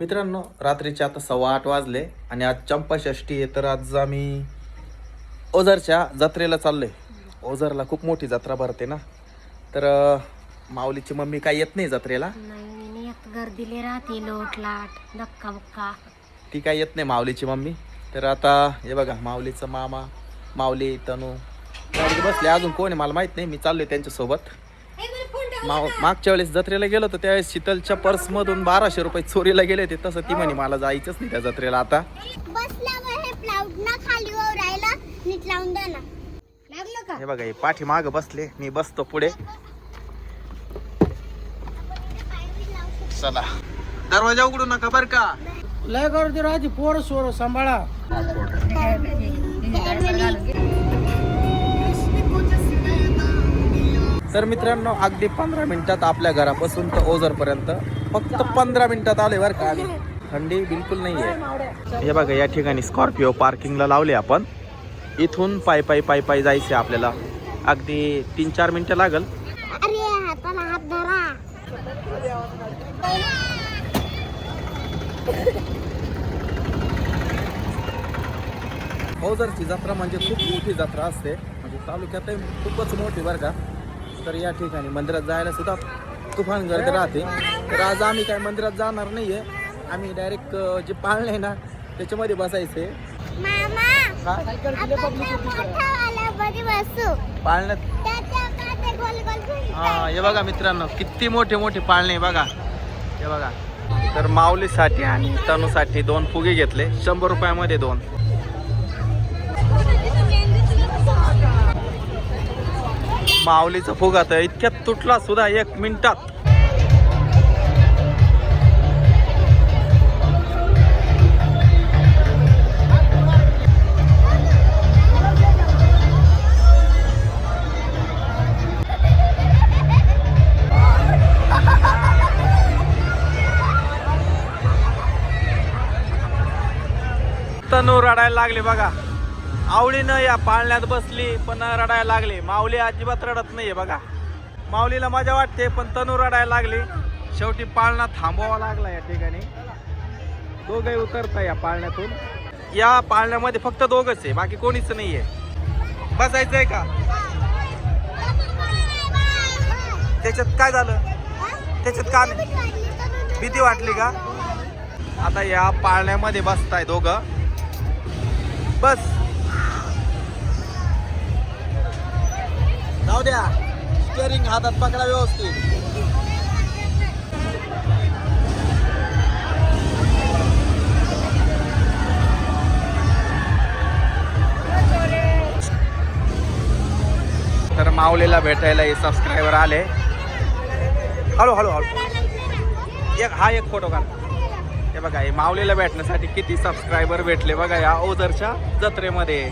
मित्रांनो रात्रीचे आता सव्वा आठ वाजले आणि आज चंपाषष्ठी आहे तर आज आम्ही ओझरच्या जत्रेला चाललोय. ओझरला खूप मोठी जत्रा भरते ना. तर माऊलीची मम्मी काय येत नाही जत्रेला? नाही मी एक गर्दीले राहते लोट लाट धक्का बुक्का. ती काय येत नाही माऊलीची मम्मी. तर आता हे बघा माऊलीचं मामा माऊली तनू. बसले. अजून कोण आहे? मला माहीत नाही. मी चाललोय त्यांच्यासोबत. माव मागच्या वेळेस जत्रेला गेलो होतो त्यावेळेस शीतलच्या पर्समधून बाराशे रुपये चोरीला गेले होते. तसं ती म्हणे मला जायचंच नाही त्या जत्रेला आता. बसल्यावर हे प्लाउड ना खाली वर राहिला नीट लावून द्या ना. लागलं का? हे बघा हे पाठी माग बसले मी बसतो पुढे. चला. दरवाजा उघडू नका बर का. लय गर्दी राहते पोर सोर सांभाळा. तर मित्रांनो अगदी पंधरा मिनिटात आपल्या घरापासून तर ओझर पर्यंत फक्त पंधरा मिनिटात आले बरं का थंडी बिलकुल नाही आहे हे बघा या ठिकाणी स्कॉर्पिओ पार्किंगला लावले आपण. इथून पायी पायी पायी पायी जायचे आपल्याला. अगदी तीन चार मिनिटं लागल. ओझरची जत्रा म्हणजे खूप मोठी जत्रा असते. म्हणजे तालुक्यातही खूपच मोठी बरं का. तर या ठिकाणी मंदिरात जायला सुद्धा तुफान गर्दी राहते. तर आज आम्ही काय मंदिरात जाणार नाहीये. आम्ही डायरेक्ट जे पाळणे आहे ना त्याच्यामध्ये बसायचे बसू. पाळण्यात. हा हे बघा मित्रांनो किती मोठे मोठे पाळणे आहे बघा. हे बघा. तर माऊलीसाठी आणि तनूसाठी दोन फुगे घेतले. शंभर रुपयामध्ये दोन. माऊलीचा फुगा तर इतक्यात तुटला सुद्धा एक मिनिटात. रडायला लागले बघा. आवडीनं या पाळण्यात बसली पण रडायला लागली. माऊली अजिबात रडत नाहीये बघा. माऊलीला मजा वाटते पण तनू रडायला लागली. शेवटी पाळणा थांबवावा लागला या ठिकाणी. दोघे उतरता या पाळण्यातून. या पाळण्यामध्ये फक्त दोघच आहे बाकी कोणीच नाहीये. बसायचंय का? त्याच्यात काय झालं? त्याच्यात का भीती वाटली का? आता या पाळण्यामध्ये बसताय दोघं. बस. जाऊ द्या. स्टेअरिंग हातात पकडा व्यवस्थित. तर माऊलीला भेटायला हे सबस्क्रायबर आले. हळू हळू हळू. एक हा एक फोटो काढ. हे बघा हे माऊलीला भेटण्यासाठी किती सबस्क्रायबर भेटले बघा या ओझरच्या जत्रेमध्ये.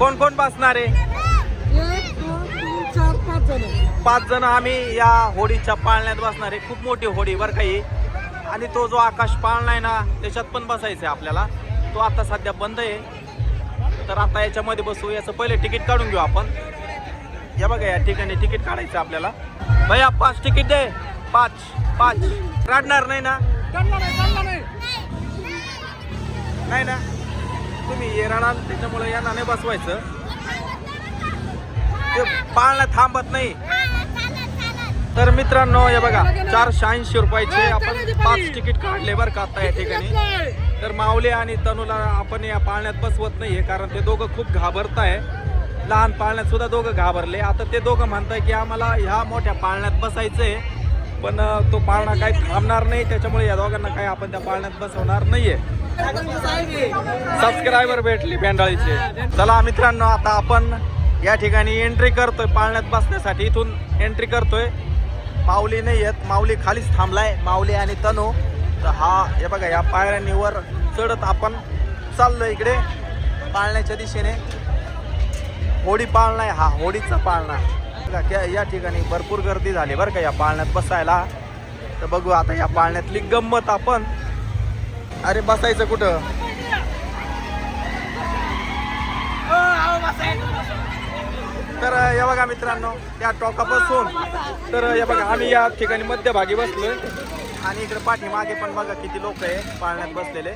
कोण कोण बसणार आहे? एक दोन तीन चार पाच जण पाच जण आम्ही या होडीच्या पाळण्यात बसणार आहे. खूप मोठी होडी बरं काही आणि तो जो आकाश पाळणा आहे ना त्याच्यात पण बसायचं आहे आपल्याला. तो आता सध्या बंद आहे. तर आता याच्यामध्ये बसू याचं पहिले तिकीट काढून घेऊ आपण. या बघा या ठिकाणी तिकीट काढायचं आपल्याला. भैया पाच तिकीट दे. पाच पाच. काढणार नाही ना? नाही ना? तुम्ही येणार त्याच्यामुळे यांना नाही बसवायचं. ते पाळणा थांबत नाही. तर मित्रांनो हे बघा चारशे ऐंशी रुपयाचे आपण पाच तिकीट काढले बरं का आता या ठिकाणी. तर माऊली आणि तनूला आपण या पाळण्यात बसवत नाहीये कारण ते दोघं खूप घाबरत आहे लहान पाळण्यात सुद्धा दोघं घाबरले. आता ते दोघं म्हणताय की आम्हाला ह्या मोठ्या पाळण्यात बसायचंय पण तो पाळणा काही थांबणार नाही. त्याच्यामुळे या दोघांना काही आपण त्या पाळण्यात बसवणार नाहीये. सबस्क्रायबर भेटली बेंडाळीचे. चला मित्रांनो आता आपण या ठिकाणी एंट्री करतोय पाळण्यात बसण्यासाठी. इथून एंट्री करतोय. माऊली नाही येत. माऊली खालीच थांबलाय. माऊली आणि तनू. तर हा हे बघा या पायऱ्यांनीवर चढत आपण चाललो इकडे. पाळण्याच्या दिशेने. होडी पाळणा आहे हा होडीचा पाळणा या ठिकाणी भरपूर गर्दी झाली बरं का या पाळण्यात बसायला. तर बघू आता या पाळण्यातली गंमत आपण. अरे बसायचं कुठं? तर हे बघा मित्रांनो त्या टोकापासून. तर हे बघा आम्ही या ठिकाणी मध्यभागी बसलोय. आणि इकडे पाठीमागे पण बघा किती लोक आहे पाळण्यात बसलेले.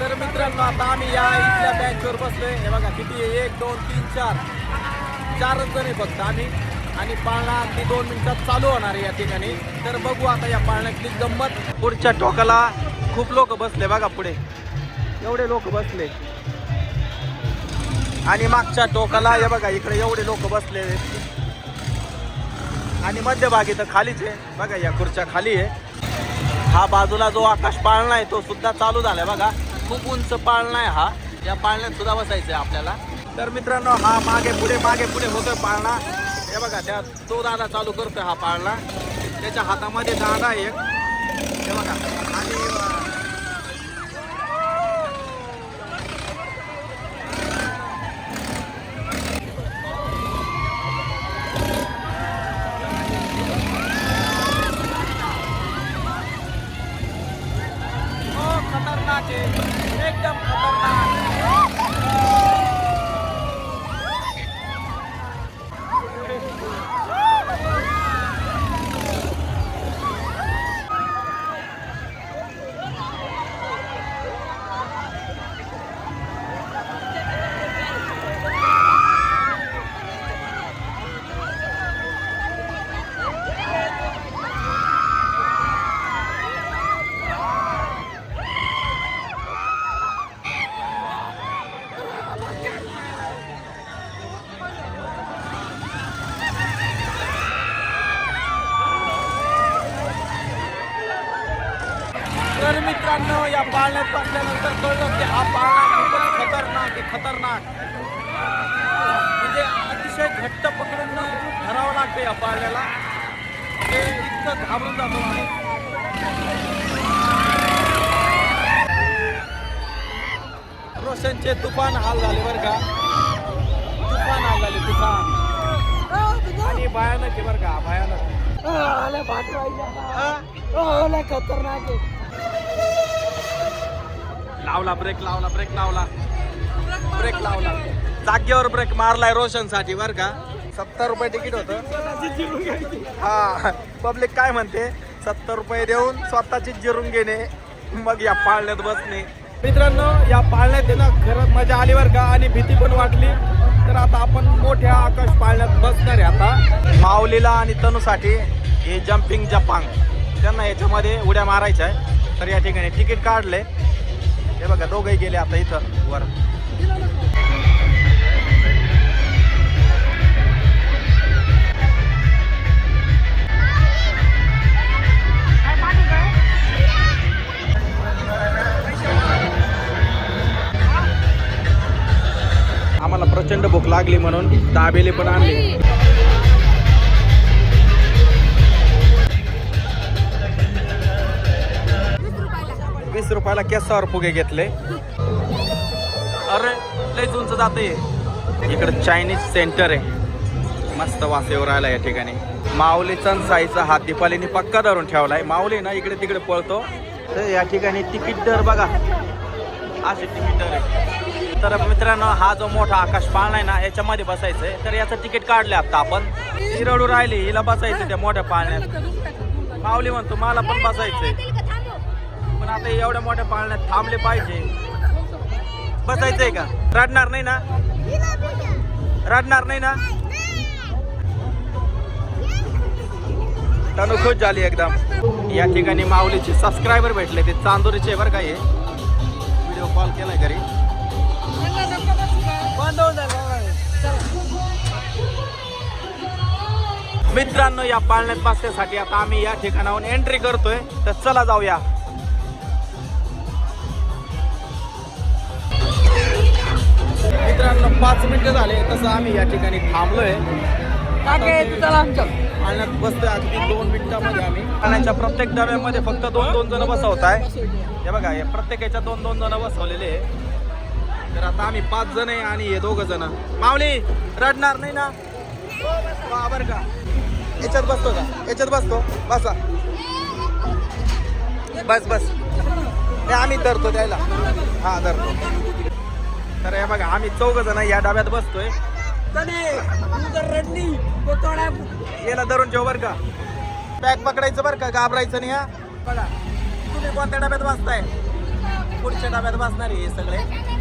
तर मित्रांनो आता आम्ही या इथल्या बँचवर बसलोय. हे बघा किती आहे? एक दोन तीन चार. चारच जण आहे फक्त आम्ही. आणि पाळणा अगदी दोन मिनिटात चालू होणार आहे या ठिकाणी. तर बघू आता या पाळण्यातली गंमत. पुढच्या टोकाला खूप लोक बसले बघा पुढे. एवढे लोक बसले. आणि मागच्या टोकाला हे बघा इकडे एवढे लोक बसले. आणि मध्यभागी तर खालीच आहे. बघा या खुर्च्या खाली आहे. हा बाजूला जो आकाश पाळणा आहे तो सुद्धा चालू झालाय बघा. खूप उंच पाळणा आहे हा. या पाळण्यात सुद्धा बसायचं आहे आपल्याला. तर मित्रांनो हा मागे पुढे मागे पुढे होतोय पाळणा. हे बघा त्या तो दादा चालू करतोय हा पाळणा. त्याच्या हातामध्ये दादा एक. हे बघा रोशनचे तुफान हाल झाले बरं का. तुफान हाल झाले तुफान. आणि भयानक आहे बरं का भयानक. हा? खतरनाक लावला ब्रेक लावला ब्रेक लावला. ब्रेक लावला. जागेवर ब्रेक मारलाय रोशनसाठी बर का. सत्तर रुपये तिकीट होत. हा पब्लिक काय म्हणते? सत्तर रुपये देऊन स्वतःची जिरून घेणे मग या पाळण्यात बसणे मित्रांनो या पाळण्यात येणं खरंच मजा आली बरं का? आणि भीती पण वाटली. तर आता आपण मोठ्या आकाश पाळण्यात बसणार आहे आता. माऊलीला आणि तनूसाठी हे जम्पिंग जपांग त्यांना याच्यामध्ये उड्या मारायच्या आहे तर या ठिकाणी तिकीट काढले. हे बघा दोघंही गेले आता इथं वर. आम्हाला प्रचंड भूक लागली म्हणून दाबेली पण आणली. वीस रुपयाला केसावर फुगे घेतले. अरे लयच उंच जाते इकडे चायनीज सेंटर आहे. मस्त वासेवर आला राहिला या ठिकाणी. माऊलीचा आणि साईचा हात दिपालीने पक्का धरून ठेवलाय. माऊली ना इकडे तिकडे पळतो. तर या ठिकाणी तिकीट दर बघा. असे तिकीट दर आहे. तर मित्रांनो हा जो मोठा आकाश पाळणा आहे ना याच्यामध्ये बसायचं आहे तर याचं तिकीट काढलं आता आपण. ही रडू राहिली हिला बसायचं त्या मोठ्या पाळण्यात. माऊली म्हणतो मला पण बसायचंय. पण आता एवढ्या मोठ्या पाळण्यात थांबले पाहिजे. बसायचंय का? रडणार नाही ना? रडणार नाही ना? तनु खुश झाली एकदम. या ठिकाणी माऊलीचे सबस्क्रायबर भेटले ते चांदोरीचे बरं काय व्हिडिओ कॉल केलाय घरी. मित्रांनो या पाळण्यात बसण्यासाठी आता आम्ही या ठिकाणाहून एंट्री करतोय. तर चला जाऊया. मित्रांनो पाच मिनिटं झाले तसं आम्ही या ठिकाणी थांबलोय. पाळण्यात बसतोय अगदी दोन मिनिटामध्ये आम्ही. पाण्याच्या प्रत्येक डब्यामध्ये फक्त दोन दोन जण बसवत आहे हे बघा हे प्रत्येक याच्यात दोन दोन जण बसवलेले आहे तर आता आम्ही पाच जण आहे आणि हे दोघ जण. माऊली रडणार नाही ना? वा का. याच्यात बसतो का? याच्यात बसतो. बसा. बस बस. हे आम्ही धरतो द्यायला हा धरतो. तर हे बघा आम्ही चौघ जण या डब्यात बसतोय. जर रडली याला धरून ठेव बरं का. बॅग पकडायचं बरं का घाबरायचं नाही हा? बघा तुम्ही कोणत्या डब्यात बसताय? पुढच्या डब्यात बसणार आहे हे सगळे.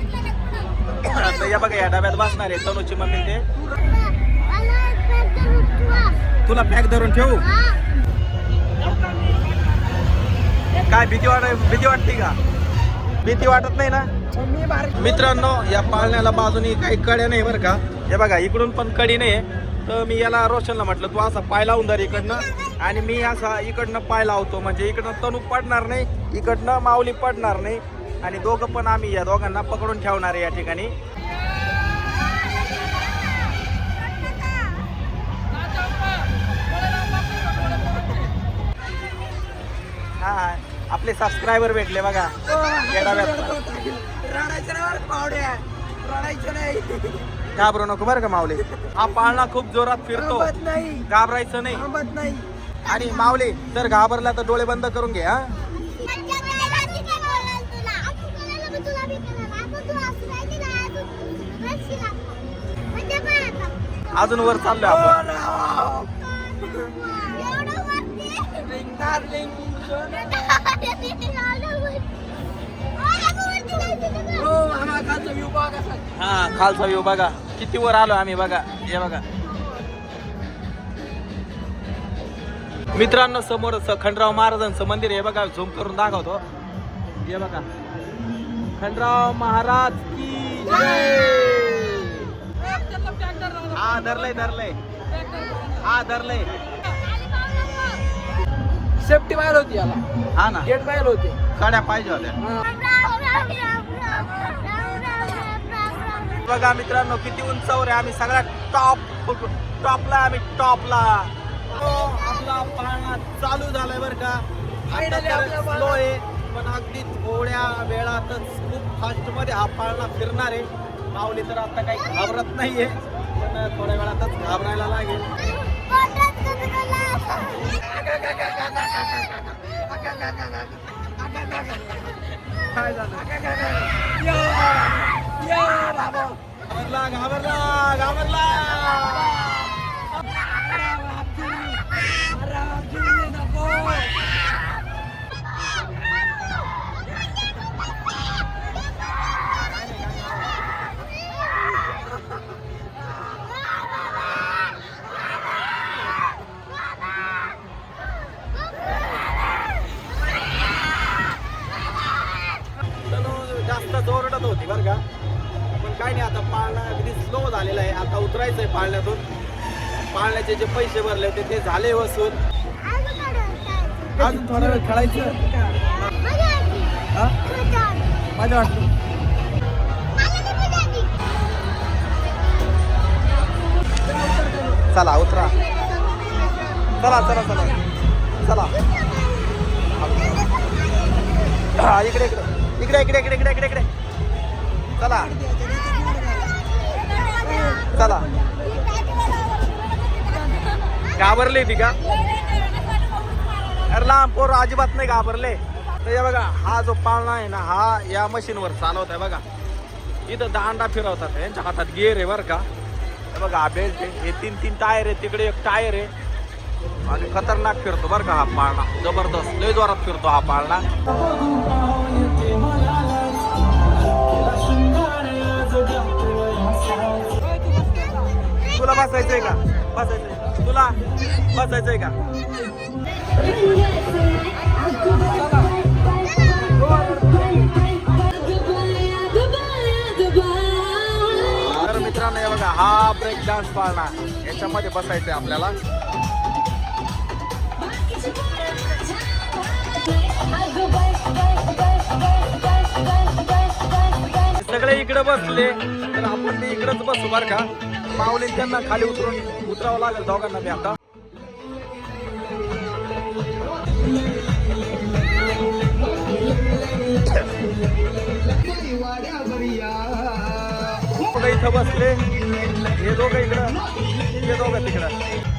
आता या बघा या डब्यात बसणार आहे तनुची मम्मी ते. तुला पॅक धरून ठेवू? काय भीती वाट भीती वाटते का? भीती वाटत नाही ना? मित्रांनो या पाळण्याला बाजूनी काही कड्या नाही बरं का. हे बघा इकडून पण कडी नाही तर मी याला रोशनला म्हटलं तू असा पाय लावून धर इकडनं. आणि मी असा इकडनं पाय लावतो. म्हणजे इकडनं तणू पडणार नाही इकडनं माऊली पडणार नाही. आणि दोघं पण आम्ही या दोघांना पकडून ठेवणार आहे या ठिकाणी. हा आपले सबस्क्रायबर भेटले बघा. या डब्यात रडायचं नाही पावड्या रडायचं नाही घाबरू नको बरं का माऊली. हा पाळणा खूप जोरात फिरतो. घाबरायचं नाही. आणि माऊली जर घाबरला तर डोळे बंद करून घे हा. अजून वर चाललो आपण. हा खालचा व्यू बघा किती वर आलो आम्ही बघा. हे बघा. मित्रांनो समोरच खंडराव महाराजांचं मंदिर हे बघा झुम करून दाखवतो. हे बघा. खंडराव महाराज की हा धरलंय धरलंय. हा धरलंय. सेफ्टी बाहेर होती याला. हा ना. गेट बाहेर होते. साड्या पाहिजे होत्या. बघा मित्रांनो किती उंचावर आहे. आम्ही सगळ्या टॉप टॉपला आम्ही टॉपला हो, आपला पाहणा चालू झालाय बर का. स्लो आहे. पण अगदी थोड्या वेळातच खूप फास्टमध्ये हा पाळणा फिरणार आहे माऊली तर आता काही घाबरत नाहीये पण थोड्या वेळातच घाबरायला लागेल. काय झालं. घाबरला घाबरला घाबरला होती बरं का. पण काय नाही आता पाळणा अगदी स्लो झालेला आहे. आता उतरायचं आहे पाळण्यातून. पाळण्याचे जे पैसे भरले होते ते झाले वसूल. अजून थोडा वेळ खेळायचं? मजा आली. चला उतरा. चला चला चला. चला. इकडे इकडे इकडे. इकडे इकडे इकडे इकडे इकडे. चला. चला. घाबरले ती का? अरे लांब पोर अजिबात नाही घाबरले. तर हे बघा हा जो पाळणा आहे ना हा या मशीनवर चालवत आहे बघा. इथं दांडा फिरवतात यांच्या हातात गिअर आहे बरं का. बघा हा बेल्ट आहे. हे तीन तीन टायर आहे तिकडे एक टायर आहे. आणि खतरनाक फिरतो बरं का हा पाळणा. जबरदस्त. लय जोरात फिरतो हा पाळणा. तुला बसायचंय का? बसायचंय. तुला बसायचंय का? तर मित्रांनो हे बघा हा ब्रेक डान्स पाळणा याच्यामध्ये बसायचंय आपल्याला. सगळे इकडे बसले तर आपण ते इकडेच बसू बर का. माऊली त्यांना खाली उतरून उतरावं लागेल दोघांना ते आता. इथं बसले. हे दोघं इकडं. हे दोघं तिकडं.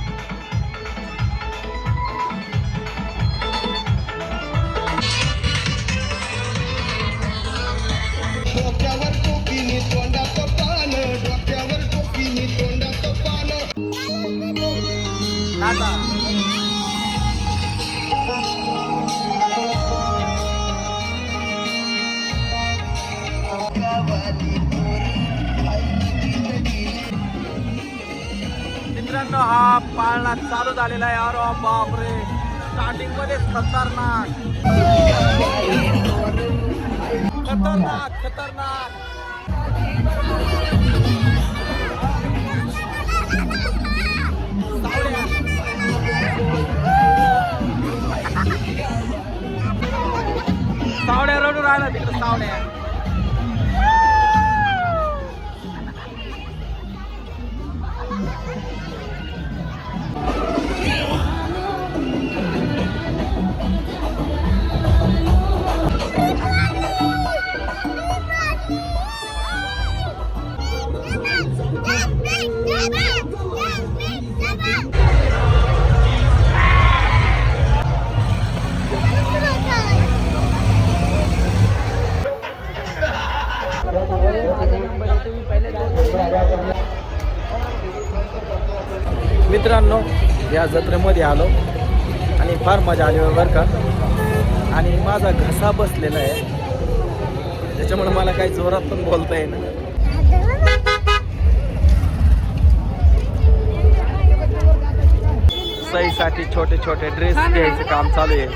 हा चालू झालेला आहे अरे बापरे. स्टार्टिंगमध्ये खतरनाक. खतरनाक खतरनाक. सावड्या रडू राहिला तिकडे सावड्या. मित्रांनो या जत्रेमध्ये आलो आणि फार मजा आली बरं का. आणि माझा घसा बसलेला आहे. त्याच्यामुळे मला काही जोरात पण बोलता येईना. सईसाठी छोटे छोटे ड्रेस घ्यायचं काम चालू आहे.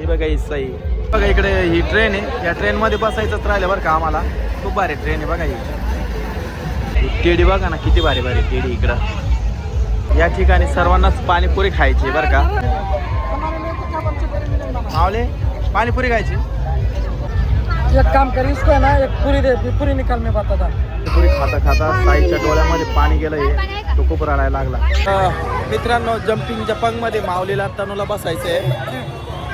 ही बघा ही सई. बघा इकडे ही ट्रेन आहे. या ट्रेन मध्ये बसायचंच राहिलं बरं का आम्हाला. खूप भारी ट्रेन आहे बघा ही. टेडी बघा ना किती भारी भारी टेडी इकडं. या ठिकाणी सर्वांनाच पाणीपुरी खायची आहे बरं का? मावले पाणीपुरी खायची? एक काम कर इसको ना एक पूरी दे पूरी निकाल में बता था पुरी खाता खाता साईच्या डोळ्यामध्ये पाणी गेलंय. तो खूप रडायला लागला. मित्रांनो जम्पिंग जपांगमध्ये माऊलीला तनूला बसायचंय.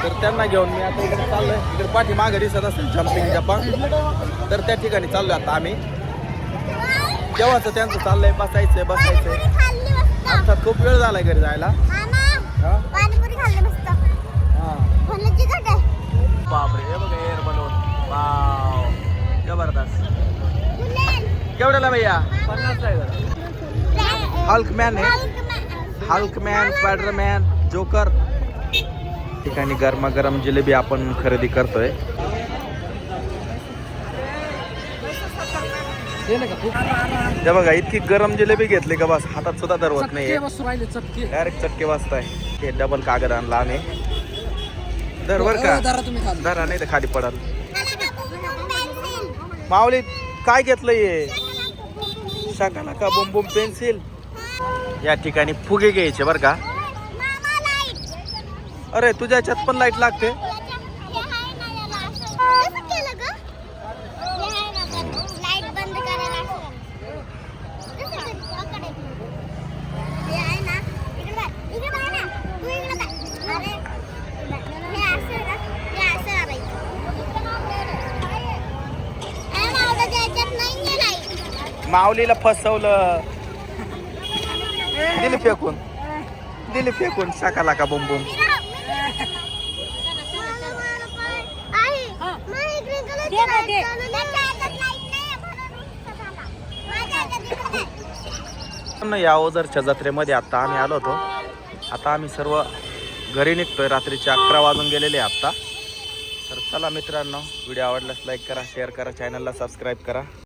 तर त्यांना घेऊन मी आता इकडे चाललोय. इकडे पाठी मागे दिसत असेल जम्पिंग जपांग तर त्या ठिकाणी चाललोय आता आम्ही. जेव्हाच त्यांचं चाललंय? बसायचंय बसायचंय. अर्थात खूप वेळ झालाय घरी जायला. हा? पाणीपुरी खाल्ली मस्त हा. म्हणलं चिकट आहे. बापरे हे बघा एअर बलून वाव. जबरदस्त. केवढ्याला भैया? पन्नास आहे हल्क मॅन आहे. Hulk man spiderman joker. ठिकाणी गरमागरम जिलेबी आपण खरेदी करतोय. हे तू बघा इतकी गरम जिलेबी घेतली का बस हातात सुद्धा धरवत नाही चटके बसू राहिले चटके. डायरेक्ट चटके वाजताय. हे डबल कागद आणला आम्ही. धर बर का. अ, धरा नाही तर खाली पडल. माऊली काय घेतलंय हे? शाकाला का बुम बुम पेन्सिल? या ठिकाणी फुगे घ्यायचे बर का. अरे तुझ्या ह्याच्यात पण लाइट लागते लाइट बंद करायला असं. कसं ते पकडायचं? हे आहे ना, इकडे बघ, इकडे बघ ना, तू इकडे बघ. अरे, हे असं ना, हे असं करायचं. अरे मावळाच्या ह्याच्यात नाहीये light. माऊलीला फसवलं. दिली फेकून. दिली फेकून. शाकाला का बुम नाही. या ओझरच्या जत्रेमध्ये आता आम्ही आलो होतो. आता आम्ही सर्व घरी निघतोय. रात्रीचे अकरा वाजून गेलेले आहे आत्ता तर चला मित्रांनो व्हिडिओ आवडल्यास लाईक करा शेअर करा चॅनलला सबस्क्राईब करा.